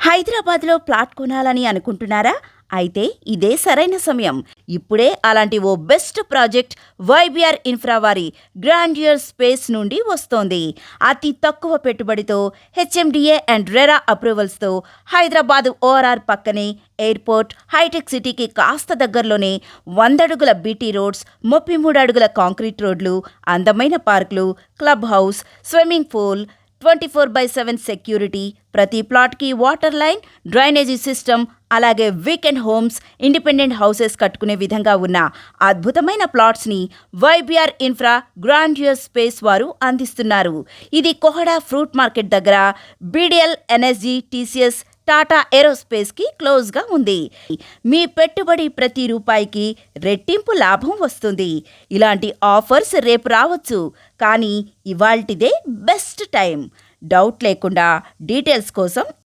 హైదరాబాద్లో ప్లాట్ కొనాలని అనుకుంటున్నారా? అయితే ఇదే సరైన సమయం. ఇప్పుడే అలాంటి ఓ బెస్ట్ ప్రాజెక్ట్ వైబిఆర్ ఇన్ఫ్రా వారి గ్రాండియర్ స్పేస్ నుండి వస్తోంది. అతి తక్కువ పెట్టుబడితో హెచ్ఎండిఏ అండ్ రెరా అప్రూవల్స్తో హైదరాబాద్ ఓఆర్ఆర్ పక్కనే ఎయిర్పోర్ట్ హైటెక్ సిటీకి కాస్త దగ్గరలోనే వందడుగుల బీటీ రోడ్స్ ముప్పై మూడు అడుగుల కాంక్రీట్ రోడ్లు అందమైన పార్కులు club house swimming pool twenty four by seven security. ప్రతి ప్లాట్కి వాటర్ లైన్ డ్రైనేజీ సిస్టమ్ అలాగే వీకెండ్ హోమ్స్ ఇండిపెండెంట్ హౌసెస్ కట్టుకునే విధంగా ఉన్న అద్భుతమైన ప్లాట్స్ని వైబిఆర్ ఇన్ఫ్రా గ్రాండ్యూర్ స్పేస్ వారు అందిస్తున్నారు. ఇది కోహడా ఫ్రూట్ మార్కెట్ దగ్గర బీడిఎల్ ఎన్ఎస్జీ టీసీఎస్ టాటా ఏరోస్పేస్కి క్లోజ్గా ఉంది. మీ పెట్టుబడి ప్రతి రూపాయికి రెట్టింపు లాభం వస్తుంది. ఇలాంటి ఆఫర్స్ రేపు రావచ్చు. కానీ ఇవాల్టిదే బెస్ట్ టైం డౌట్ లేకుండా డీటెయిల్స్ కోసం